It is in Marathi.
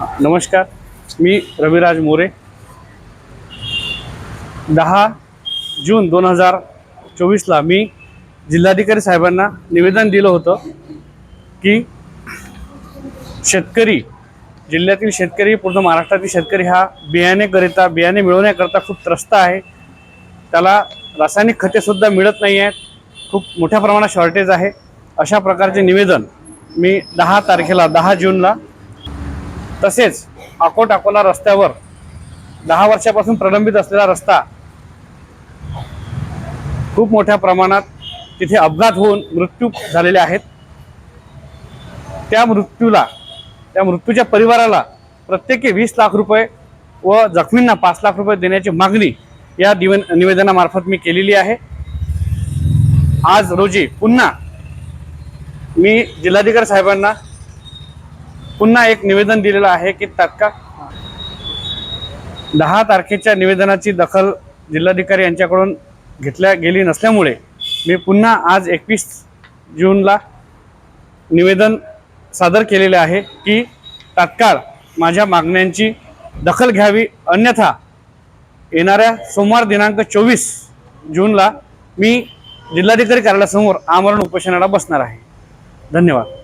नमस्कार मी रविराज मोरे. दहा जून दोन हजार चोवीसला मी जिल्हाधिकारी साहेबांना निवेदन दिलं होतं की शेतकरी जिल्ह्यातील शेतकरी पूर्ण महाराष्ट्रातील शेतकरी हा बियाणेकरिता बियाणे मिळवण्याकरता खूप त्रस्त आहे. त्याला रासायनिक खतेसुद्धा मिळत नाही आहेत. खूप मोठ्या प्रमाणात शॉर्टेज आहे. अशा प्रकारचे निवेदन मी दहा तारखेला दहा जूनला तसेच अकोट अकोला रस्त्यावर दहा वर्षापासून प्रलंबित असलेला रस्ता खूप मोठ्या प्रमाणात तिथे अपघात होऊन मृत्यू झालेले आहेत. त्या मृत्यूला त्या मृत्यूच्या परिवाराला प्रत्येकी वीस लाख रुपये व जखमींना पाच लाख रुपये देण्याची मागणी या दिव निवेदनामार्फत मी केलेली आहे. आज रोजी पुन्हा मी जिल्हाधिकारी साहेबांना पुन्हा एक निवेदन दिलेलं आहे की तात्काळ दहा तारखेच्या निवेदनाची दखल जिल्हाधिकारी यांच्याकडून घेतल्या गेली नसल्यामुळे मी पुन्हा आज एकवीस जूनला निवेदन सादर केलेले आहे की तात्काळ माझ्या मागण्यांची दखल घ्यावी. अन्यथा येणाऱ्या सोमवार दिनांक चोवीस जूनला मी जिल्हाधिकारी कार्यालयासमोर आमरण उपोषणाला बसणार आहे. धन्यवाद.